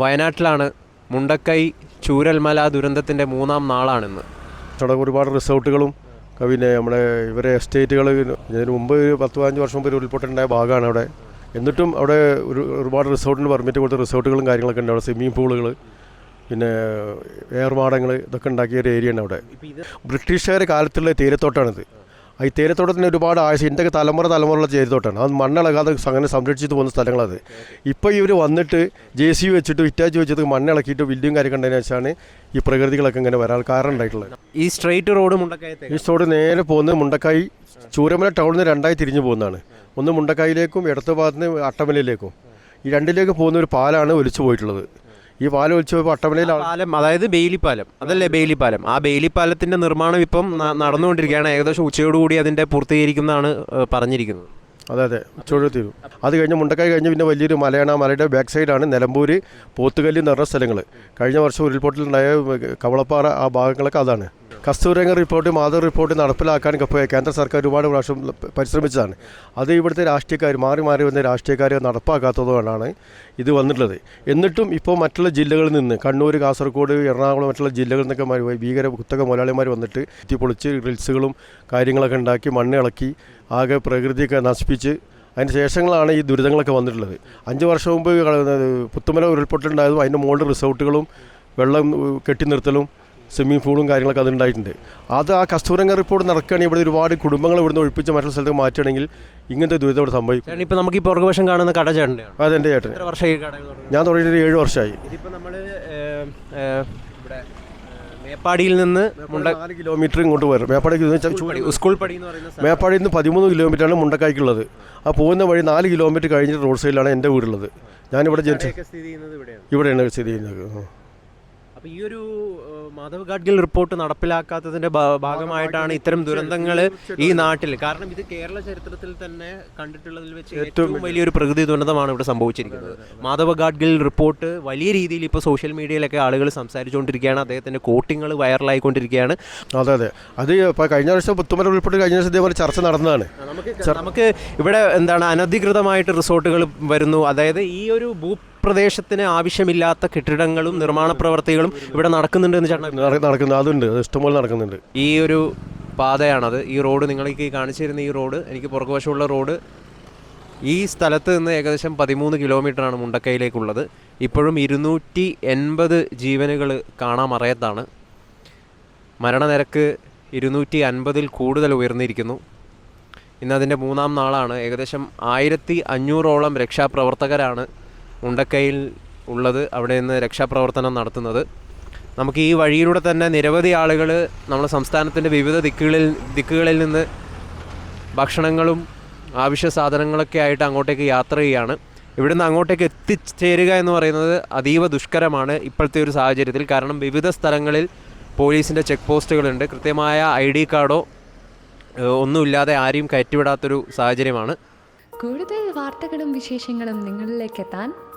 വയനാട്ടിലാണ് മുണ്ടക്കൈ ചൂരൽമല ദുരന്തത്തിന്റെ മൂന്നാം നാളാണിന്ന്. അവിടെ ഒരുപാട് റിസോർട്ടുകളും പിന്നെ നമ്മുടെ ഇവരെ എസ്റ്റേറ്റുകൾ ഇതിന് മുമ്പ് പത്ത് പതിനഞ്ച് വർഷം മുമ്പ് ഒരു ഉരുൾപൊട്ടലുണ്ടായ ഭാഗമാണ് അവിടെ. എന്നിട്ടും അവിടെ ഒരു ഒരുപാട് റിസോർട്ടിന് പെർമിറ്റ് കൊടുത്ത റിസോർട്ടുകളും കാര്യങ്ങളൊക്കെ ഉണ്ട് അവിടെ. സ്വിമ്മിംഗ് പൂളുകൾ പിന്നെ ഏർമാടങ്ങൾ ഇതൊക്കെ ഉണ്ടാക്കിയ ഒരു ഏരിയ ഉണ്ട് അവിടെ. ബ്രിട്ടീഷുകാരുടെ കാലത്തുള്ള തീരത്തോട്ടാണിത് ഈ തേയിലത്തോട്ടത്തിന് ഒരുപാട് ആഴ്ച എന്റെ തലമുറ തലമുറയുള്ള തേയിലത്തോട്ടാണ് അത് മണ്ണിളകാതെ അങ്ങനെ സംരക്ഷിച്ചു പോകുന്ന സ്ഥലങ്ങളത്. ഇപ്പോൾ ഇവർ വന്നിട്ട് ജെ സി വെച്ചിട്ട് ഇറ്റാച്ച് വെച്ചിട്ട് മണ്ണിളക്കിയിട്ട് ബിൽഡിങ് കാര്യം കണ്ടതിന് വെച്ചാണ് ഈ പ്രകൃതികളൊക്കെ ഇങ്ങനെ വരാൻ കാരണം ഉണ്ടായിട്ടുള്ളത്. ഈ സ്ട്രെയിറ്റ് റോഡ് മുണ്ടക്കായി ഈ സ്റ്റോഡ് നേരെ പോകുന്ന മുണ്ടക്കായി ചൂരമല ടൗണിൽ നിന്ന് രണ്ടായി തിരിഞ്ഞു പോകുന്നതാണ്. ഒന്ന് മുണ്ടക്കായിലേക്കും ഇടത്ത് ഭാഗത്ത് നിന്ന് അട്ടമലയിലേക്കും. ഈ രണ്ടിലേക്ക് പോകുന്ന ഒരു പാലാണ് ഒലിച്ചു പോയിട്ടുള്ളത്. ഈ പാലം ഒലിച്ചു അട്ടമലയിൽ പാലം അതായത് ബെയിലിപ്പാലം. അതല്ലേ ബെയിലിപ്പാലം? ആ ബെയിലിപ്പാലത്തിന്റെ നിർമ്മാണം ഇപ്പം നടന്നുകൊണ്ടിരിക്കുകയാണ്. ഏകദേശം ഉച്ചയോടുകൂടി അതിന്റെ പൂർത്തീകരിക്കുന്നതാണ് പറഞ്ഞിരിക്കുന്നത്. അതെ അതെ. ഉച്ചയോടെ തീരും. അത് കഴിഞ്ഞ് മുണ്ടക്കായി കഴിഞ്ഞ് പിന്നെ വലിയൊരു മലയാണ് മലയുടെ ബാക്ക് സൈഡാണ് നിലമ്പൂർ പോത്തുകല്ല് എന്ന് പറഞ്ഞ സ്ഥലങ്ങൾ. കഴിഞ്ഞ വർഷം ഉരുൾപൊട്ടലുണ്ടായ കവളപ്പാറ ആ ഭാഗങ്ങളൊക്കെ അതാണ്. കസ്തൂരംഗ റിപ്പോർട്ട് മാതൃ റിപ്പോർട്ട് നടപ്പിലാക്കാൻ കേന്ദ്ര സർക്കാർ ഒരുപാട് പ്രാവശ്യം പരിശ്രമിച്ചതാണ്. അത് ഇവിടുത്തെ രാഷ്ട്രീയക്കാർ മാറി മാറി വന്ന രാഷ്ട്രീയക്കാരെ നടപ്പാക്കാത്തതുകൊണ്ടാണ് ഇത് വന്നിട്ടുള്ളത്. എന്നിട്ടും ഇപ്പോൾ മറ്റുള്ള ജില്ലകളിൽ നിന്ന് കണ്ണൂർ കാസർഗോഡ് എറണാകുളം മറ്റുള്ള ജില്ലകളിൽ നിന്നൊക്കെ ഭീകര കുത്തക മുതലാളിമാർ വന്നിട്ട് എത്തി പൊളിച്ച് റിൽസുകളും കാര്യങ്ങളൊക്കെ ഉണ്ടാക്കി മണ്ണ് ഇളക്കി ആകെ പ്രകൃതിയൊക്കെ നശിപ്പിച്ച് അതിന് ശേഷങ്ങളാണ് ഈ ദുരിതങ്ങളൊക്കെ വന്നിട്ടുള്ളത്. അഞ്ച് വർഷം മുമ്പ് പുത്തുമല ഉരുൾപൊട്ടലുണ്ടായതും അതിന്റെ മുകളിൽ റിസോർട്ടുകളും വെള്ളം കെട്ടി നിർത്തലും സ്വിമ്മിംഗ് പൂളും കാര്യങ്ങളൊക്കെ അതുണ്ടായിട്ടുണ്ട് അത് ആ കസ്തൂരംഗ റിപ്പോർട്ട് നടക്കുകയാണെങ്കിൽ ഇവിടെ ഒരുപാട് കുടുംബങ്ങൾ ഇവിടുന്ന് ഒഴിപ്പിച്ച് മറ്റുള്ള സ്ഥലത്തേക്ക് മാറ്റുകയാണെങ്കിൽ ഇങ്ങനത്തെ ദുരിതം ഇവിടെ സംഭവിക്കും. ചേട്ടൻ നമുക്ക് ഈ പുറകുവശം കാണുന്ന കട ചേട്ടൻ. എത്ര എന്റെ ചേട്ടൻ ഞാൻ തുടങ്ങിയിട്ട് ഏഴ് വർഷമായി. ഇതിപ്പോൾ നമ്മൾ മേപ്പാടിയിൽ നിന്ന് നാല് കിലോമീറ്റർ ഇങ്ങോട്ട് വരും. മേപ്പാടിക്ക് എന്ന് സ്കൂൾ പടി. മേപ്പാടിയിൽ നിന്ന് പതിമൂന്ന് കിലോമീറ്ററാണ് മുണ്ടക്കായ്ക്കുള്ളത് ആ പോകുന്ന വഴി നാല് കിലോമീറ്റർ കഴിഞ്ഞിട്ട് റോഡ് സൈഡിലാണ് എന്റെ വീടുള്ളത്. ഞാനിവിടെ ജനിച്ചത് ഇവിടെയാണ്. സ്ഥിതി ചെയ്യുന്നത്. അപ്പൊ ഈ ഒരു മാധവ് ഗാഡ്ഗിൽ റിപ്പോർട്ട് നടപ്പിലാക്കാത്തതിന്റെ ഭാഗമായിട്ടാണ് ഇത്തരം ദുരന്തങ്ങൾ ഈ നാട്ടിൽ. കാരണം ഇത് കേരള ചരിത്രത്തിൽ തന്നെ കണ്ടിട്ടുള്ളതിൽ വെച്ച് ഏറ്റവും വലിയൊരു പ്രകൃതി ദുരന്തമാണ് ഇവിടെ സംഭവിച്ചിരിക്കുന്നത്. മാധവ് ഗാഡ്ഗിൽ റിപ്പോർട്ട് വലിയ രീതിയിൽ ഇപ്പോൾ സോഷ്യൽ മീഡിയയിലൊക്കെ ആളുകൾ സംസാരിച്ചുകൊണ്ടിരിക്കുകയാണ്. അദ്ദേഹത്തിന്റെ കോട്ടിങ്ങൾ വൈറലായിക്കൊണ്ടിരിക്കുകയാണ്. അതെ അതെ. അത് ഇപ്പോൾ കഴിഞ്ഞ വർഷം പുത്തുമല ഉൾപ്പെട്ട് കഴിഞ്ഞ വർഷം ഇതേപോലെ ചർച്ച നടന്നതാണ്. നമുക്ക് നമുക്ക് ഇവിടെ എന്താണ് അനധികൃതമായിട്ട് റിസോർട്ടുകൾ വരുന്നു. അതായത് ഈ ഒരു ഭൂപ്രദേശത്തിന് ആവശ്യമില്ലാത്ത കെട്ടിടങ്ങളും നിർമ്മാണ പ്രവർത്തികളും ഇവിടെ നടക്കുന്നുണ്ട് എന്ന് ചേട്ടൻ നടക്കുന്നു. നടക്കുന്നത് അതുണ്ട്. അത് ഇഷ്ടംപോലെ നടക്കുന്നുണ്ട്. ഈ ഒരു പാതയാണത്. ഈ റോഡ് നിങ്ങൾക്ക് കാണിച്ചു തരുന്ന ഈ റോഡ് എനിക്ക് പുറകുവശമുള്ള റോഡ് ഈ സ്ഥലത്ത് നിന്ന് ഏകദേശം പതിമൂന്ന് കിലോമീറ്ററാണ് മുണ്ടക്കൈയിലേക്കുള്ളത്. ഇപ്പോഴും ഇരുന്നൂറ്റി എൺപത് ജീവനുകൾ കാണാമറയത്താണ് മരണനിരക്ക് ഇരുന്നൂറ്റി അൻപതിൽ കൂടുതൽ ഉയർന്നിരിക്കുന്നു. ഇന്ന് അതിന്റെ മൂന്നാം നാളാണ്. ഏകദേശം ആയിരത്തി അഞ്ഞൂറോളം രക്ഷാപ്രവർത്തകരാണ് മുണ്ടക്കൈയിൽ ഉള്ളത് അവിടെ നിന്ന് രക്ഷാപ്രവർത്തനം നടത്തുന്നത്. നമുക്ക് ഈ വഴിയിലൂടെ തന്നെ നിരവധി ആളുകൾ നമ്മുടെ സംസ്ഥാനത്തിന്റെ വിവിധ ദിക്കുകളിൽ ദിക്കുകളിൽ നിന്ന് ഭക്ഷണങ്ങളും ആവശ്യ സാധനങ്ങളൊക്കെ ആയിട്ട് അങ്ങോട്ടേക്ക് യാത്ര ചെയ്യുകയാണ്. ഇവിടുന്ന് അങ്ങോട്ടേക്ക് എത്തിച്ചേരുക എന്ന് പറയുന്നത് അതീവ ദുഷ്കരമാണ് ഇപ്പോഴത്തെ ഒരു സാഹചര്യത്തിൽ. കാരണം വിവിധ സ്ഥലങ്ങളിൽ പോലീസിന്റെ ചെക്ക് പോസ്റ്റുകളുണ്ട്. കൃത്യമായ ഐ ഡി കാർഡോ ഒന്നുമില്ലാതെ ആരെയും കയറ്റിവിടാത്തൊരു സാഹചര്യമാണ്. കൂടുതൽ വാർത്തകളും വിശേഷങ്ങളും നിങ്ങളിലേക്ക് എത്താൻ